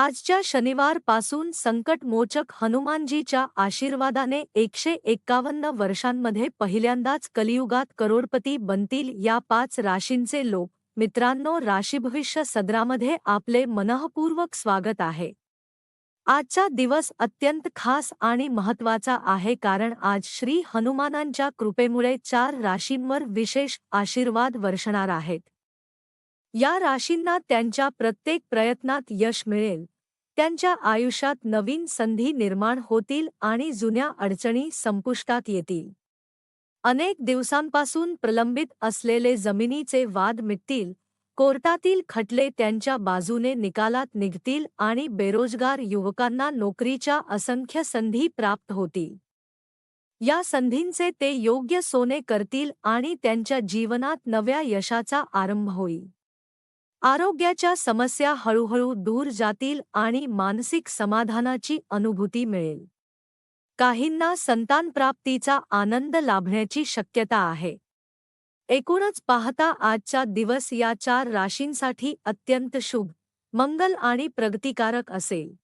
आजच्या शनिवारपासून संकटमोचक हनुमानजीच्या आशीर्वादाने एकशे एक्कावन्न वर्षांमध्ये पहिल्यांदाच कलियुगात करोडपती बनतील या पाच राशींचे लोक मित्रांनो राशीभविष्य सदरामध्ये आपले मनःपूर्वक स्वागत आहे. आजचा दिवस अत्यंत खास आणि महत्त्वाचा आहे कारण आज श्री हनुमानांच्या कृपेमुळे चार राशींवर विशेष आशीर्वाद वर्षणार आहेत. या राशींना त्यांच्या प्रत्येक प्रयत्नात यश मिळेल. त्यांच्या आयुष्यात नवीन संधी निर्माण होतील आणि जुन्या अडचणी संपुष्टात येतील. अनेक दिवसांपासून प्रलंबित असलेले जमिनीचे वाद मिटतील कोर्टातील खटले त्यांच्या बाजूने निकालात निघतील आणि बेरोजगार युवकांना नोकरीच्या असंख्य संधी प्राप्त होतील. या संधींचे ते योग्य सोने करतील आणि त्यांच्या जीवनात नव्या यशाचा आरंभ होईल. आरोग्याच्या समस्या हळूहळू दूर जातील आणि मानसिक समाधानाची अनुभूती मिळेल. काहींना संतानप्राप्तीचा आनंद लाभण्याची शक्यता आहे. एकूणच पाहता आजचा दिवस या चार राशींसाठी अत्यंत शुभ मंगल आणि प्रगतिकारक असेल.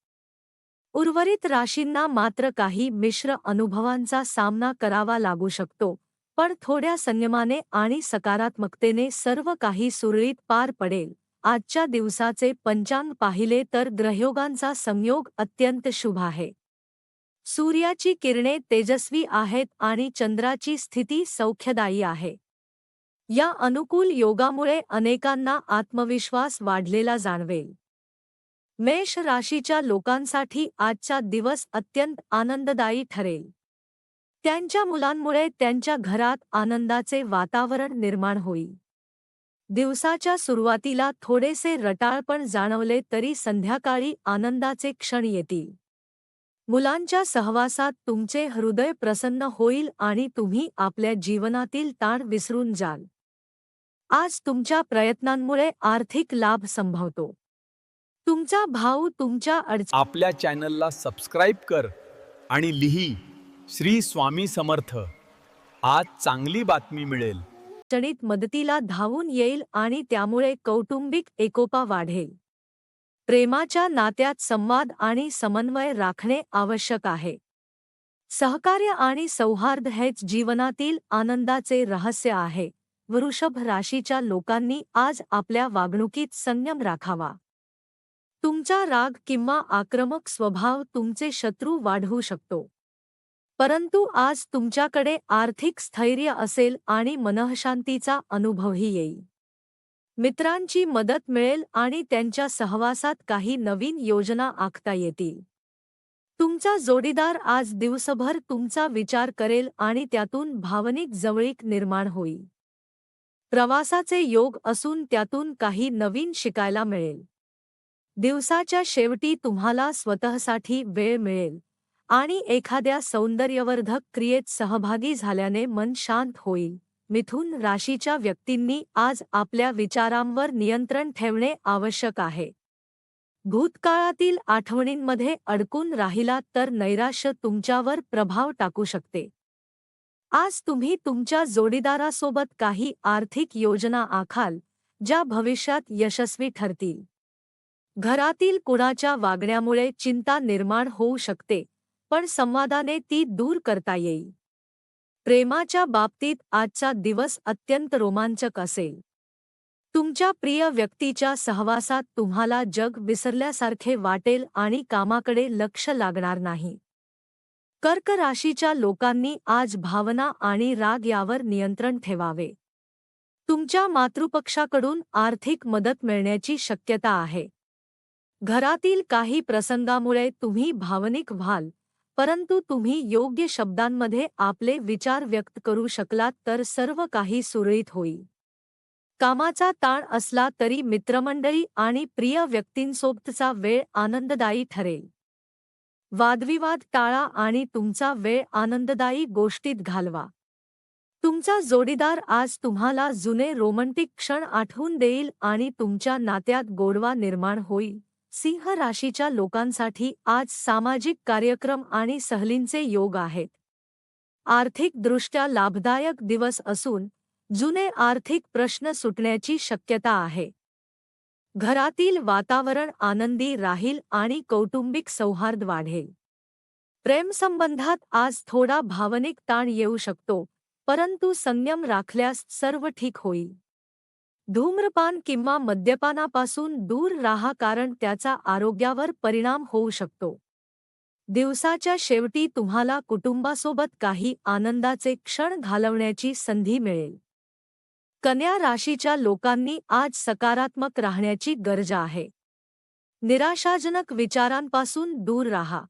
उर्वरित राशींना मात्र काही मिश्र अनुभवांचा सामना करावा लागू शकतो पण थोड्या संयमाने आणि सकारात्मकतेने सर्व काही सुरळीत पार पडेल. आजच्या दिवसाचे पंचांग पाहिले तर ग्रहयोगांचा संयोग अत्यंत शुभ आहे. सूर्याची किरणे तेजस्वी आहेत आणि चंद्राची स्थिती सौख्यदायी आहे. या अनुकूल योगामुळे अनेकांना आत्मविश्वास वाढलेला जाणवेल. मेष राशीच्या लोकांसाठी आजचा दिवस अत्यंत आनंददायी ठरेल. त्यांच्या मुलांमुळे त्यांच्या घरात आनंदाचे वातावरण निर्माण होईल. दिवसाच्या सुरुवातीला थोडेसे रटाळपण जाणवले तरी संध्याकाळी आनंदाचे क्षण येतील. मुलांच्या सहवासात तुमचे हृदय प्रसन्न होईल आणि तुम्ही आपल्या जीवनातील ताण विसरून जाल. आज तुमच्या प्रयत्नांमुळे आर्थिक लाभ संभवतो. तुमचा भाऊ तुमच्या अडचण आपल्या चॅनलला सबस्क्राईब कर आणि लिही श्री स्वामी समर्थ. आज चांगली बातमी मिळेल. अडचणीत मदतीला धावून येईल आणि त्यामुळे कौटुंबिक एकोपा वाढेल. प्रेमाच्या नात्यात संवाद आणि समन्वय राखणे आवश्यक आहे. सहकार्य आणि सौहार्द हेच जीवनातील आनंदाचे रहस्य आहे. वृषभ राशीच्या लोकांनी आज आपल्या वागणुकीत संयम राखावा. तुमचा राग किंवा आक्रमक स्वभाव तुमचे शत्रू वाढवू शकतो. परंतु आज तुमच्याकडे आर्थिक स्थैर्य असेल आणि मनःशांतीचा अनुभवही येईल. मित्रांची मदत मिळेल आणि त्यांच्या सहवासात काही नवीन योजना आखता येतील. तुमचा जोडीदार आज दिवसभर तुमचा विचार करेल आणि त्यातून भावनिक जवळीक निर्माण होईल. प्रवासाचे योग असून त्यातून काही नवीन शिकायला मिळेल. दिवसाच्या शेवटी तुम्हाला स्वतःसाठी वेळ मिळेल. आणि एखाद्या सौंदर्यवर्धक क्रियेत सहभागी झाल्याने मन शांत होईल. मिथुन राशीच्या व्यक्तींनी आज आपल्या विचारांवर नियंत्रण ठेवणे आवश्यक आहे. भूतकाळातील आठवणींमध्ये अडकून राहिलात तर नैराश्य तुमच्यावर प्रभाव टाकू शकते. आज तुम्ही तुमच्या जोडीदारासोबत काही आर्थिक योजना आखाल ज्या भविष्यात यशस्वी ठरतील. घरातील कुणाच्या वागण्यामुळे चिंता निर्माण होऊ शकते पण संवादाने ती दूर करता येईल. प्रेमाच्या बाबतीत आजचा दिवस अत्यंत रोमांचक असेल. तुमच्या प्रिय व्यक्तीच्या सहवासात तुम्हाला जग विसरल्यासारखे वाटेल आणि कामाकडे लक्ष लागणार नाही. कर्क राशीच्या लोकांनी आज भावना आणि राग यावर नियंत्रण ठेवावे. तुमच्या मातृपक्षाकडून आर्थिक मदत मिळण्याची शक्यता आहे. घरातील काही प्रसंगामुळे तुम्ही भावनिक व्हाल परंतु तुम्ही योग्य शब्दांमध्ये आपले विचार व्यक्त करू शकलात तर सर्व काही सुरळीत होईल. कामाचा ताण असला तरी मित्रमंडळी आणि प्रिय व्यक्तींसोबतचा वेळ आनंददायी ठरेल. वादविवाद टाळा आणि तुमचा वेळ आनंददायी गोष्टीत घालवा. तुमचा जोडीदार आज तुम्हाला जुने रोमँटिक क्षण आठवून देईल आणि तुमच्या नात्यात गोडवा निर्माण होईल. सिंह राशीच्या लोकांसाठी आज सामाजिक कार्यक्रम आणि सहलींचे योग आहेत. आर्थिकदृष्ट्या लाभदायक दिवस असून जुने आर्थिक प्रश्न सुटण्याची शक्यता आहे. घरातील वातावरण आनंदी राहील आणि कौटुंबिक सौहार्द वाढेल. प्रेमसंबंधात आज थोडा भावनिक ताण येऊ शकतो परंतु संयम राखल्यास सर्व ठीक होईल. धूम्रपान किंवा मद्यपानापासून दूर राहा कारण त्याचा आरोग्यावर परिणाम होऊ शकतो. दिवसाच्या शेवटी तुम्हाला कुटुंबासोबत काही आनंदाचे क्षण घालवण्याची संधी मिळेल. कन्या राशीच्या लोकांनी आज सकारात्मक राहण्याची गरज आहे. निराशाजनक विचारांपासून दूर राहा.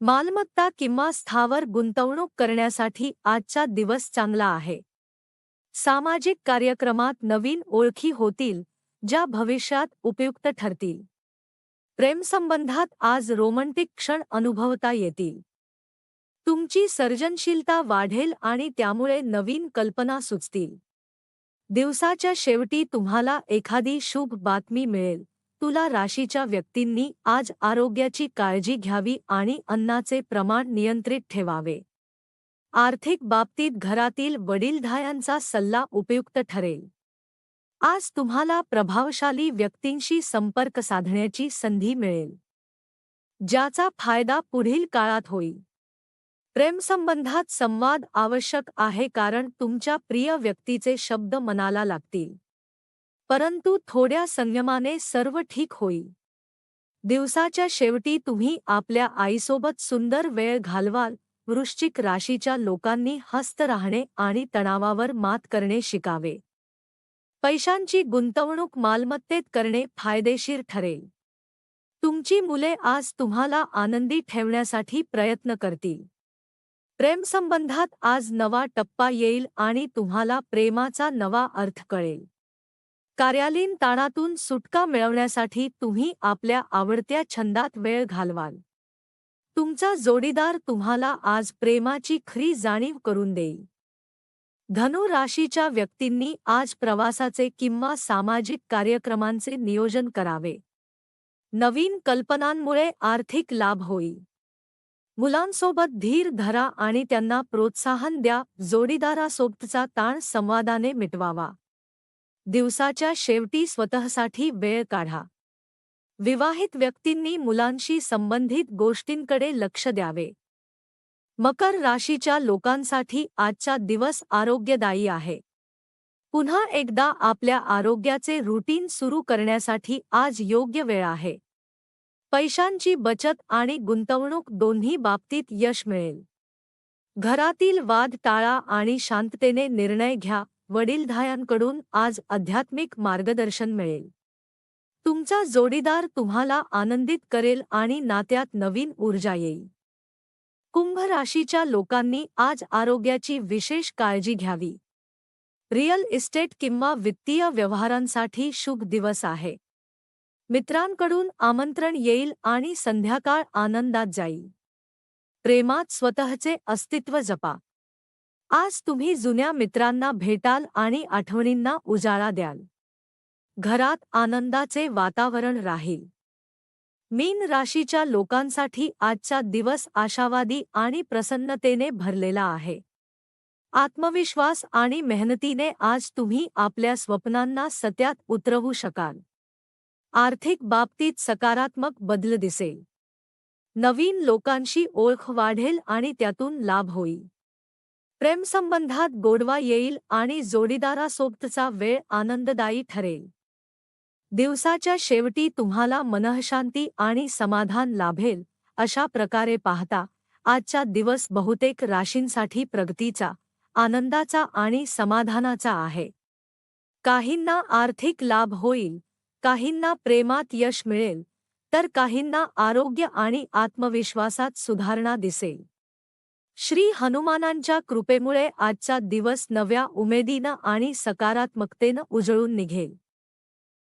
मालमत्ता किंवा स्थावर गुंतवणूक करण्यासाठी आजचा दिवस चांगला आहे. सामाजिक कार्यक्रमात नवीन ओळखी होतील ज्या भविष्यात उपयुक्त ठरतील. प्रेमसंबंधात आज रोमँटिक क्षण अनुभवता येतील. तुमची सर्जनशीलता वाढेल आणि त्यामुळे नवीन कल्पना सुचतील. दिवसाच्या शेवटी तुम्हाला एखादी शुभ बातमी मिळेल. तुला राशीच्या व्यक्तींनी आज आरोग्याची काळजी घ्यावी आणि अन्नाचे प्रमाण नियंत्रित ठेवावे. आर्थिक बाबतीत घरातील वडीलधायांचा सल्ला उपयुक्त ठरेल. आज तुम्हाला प्रभावशाली व्यक्तींशी संपर्क साधण्याची संधी मिळेल. ज्याचा फायदा पुढील काळात होईल. प्रेमसंबंधात संवाद आवश्यक आहे कारण तुमच्या प्रिय व्यक्तीचे शब्द मनाला लागतील. परंतु थोड्या संयमाने सर्व ठीक होईल. दिवसाच्या शेवटी तुम्ही आपल्या आईसोबत सुंदर वेळ घालवाल वृश्चिक राशीच्या लोकांनी हस्त राहणे आणि तणावावर मात करणे शिकावे. पैशांची गुंतवणूक मालमत्तेत करणे फायदेशीर ठरेल. तुमची मुले आज तुम्हाला आनंदी ठेवण्यासाठी प्रयत्न करतील. प्रेमसंबंधात आज नवा टप्पा येईल आणि तुम्हाला प्रेमाचा नवा अर्थ कळेल. कार्यालयीन ताणातून सुटका मिळवण्यासाठी तुम्ही आपल्या आवडत्या छंदात वेळ घालवाल. तुमचा जोडीदार तुम्हाला आज प्रेमाची खरी जाणीव करून देईल. धनु राशीच्या व्यक्तींनी आज प्रवासाचे किंवा सामाजिक कार्यक्रमांचे नियोजन करावे. नवीन कल्पनांमुळे आर्थिक लाभ होईल. मुलांसोबत धीर धरा आणि त्यांना प्रोत्साहन द्या जोडीदारासोबतचा ताण संवादाने मिटवावा. दिवसाच्या शेवटी स्वतःसाठी वेळ काढा. विवाहित व्यक्तींनी मुलांशी संबंधित गोष्टींकडे लक्ष द्यावे. मकर राशीच्या लोकांसाठी आजचा दिवस आरोग्यदायी आहे. पुन्हा एकदा आपल्या आरोग्याचे रुटीन सुरू करण्यासाठी आज योग्य वेळ आहे. पैशांची बचत आणि गुंतवणूक दोन्ही बाबतीत यश मिळेल. घरातील वाद टाळा आणि शांततेने निर्णय घ्या. वडीलधायांकडून आज आध्यात्मिक मार्गदर्शन मिळेल. तुमचा जोडीदार तुम्हाला आनंदित करेल आणि नात्यात नवीन ऊर्जा येईल. कुंभ राशीच्या लोकांनी आज आरोग्याची विशेष काळजी घ्यावी. रिअल इस्टेट किंवा वित्तीय व्यवहारांसाठी शुभ दिवस आहे. मित्रांकडून आमंत्रण येईल आणि संध्याकाळ आनंदात जाईल. प्रेमात स्वतःचे अस्तित्व जपा. आज तुम्ही जुन्या मित्रांना भेटाल आणि आठवणींना उजाळा द्याल. घरात आनंदाचे वातावरण राहील. मीन राशीच्या लोकांसाठी आजचा दिवस आशावादी आणि प्रसन्नतेने भरलेला आहे. आत्मविश्वास आणि मेहनतीने आज तुम्ही आपल्या स्वप्नांना सत्यात उतरवू शकाल. आर्थिक बाबतीत सकारात्मक बदल दिसेल. नवीन लोकांशी ओळख वाढेल आणि त्यातून लाभ होईल. प्रेमसंबंधात गोडवा येईल आणि जोडीदारासोबतचा वेळ आनंददायी ठरेल. दिवसाच्या शेवटी तुम्हाला मनःशांती आणि समाधान लाभेल अशा प्रकारे पाहता आजचा दिवस बहुतेक राशींसाठी प्रगतीचा आनंदाचा आणि समाधानाचा आहे. काहींना आर्थिक लाभ होईल काहींना प्रेमात यश मिळेल तर काहींना आरोग्य आणि आत्मविश्वासात सुधारणा दिसेल. श्री हनुमानांच्या कृपेमुळे आजचा दिवस नव्या उमेदीनं आणि सकारात्मकतेनं उजळून निघेल.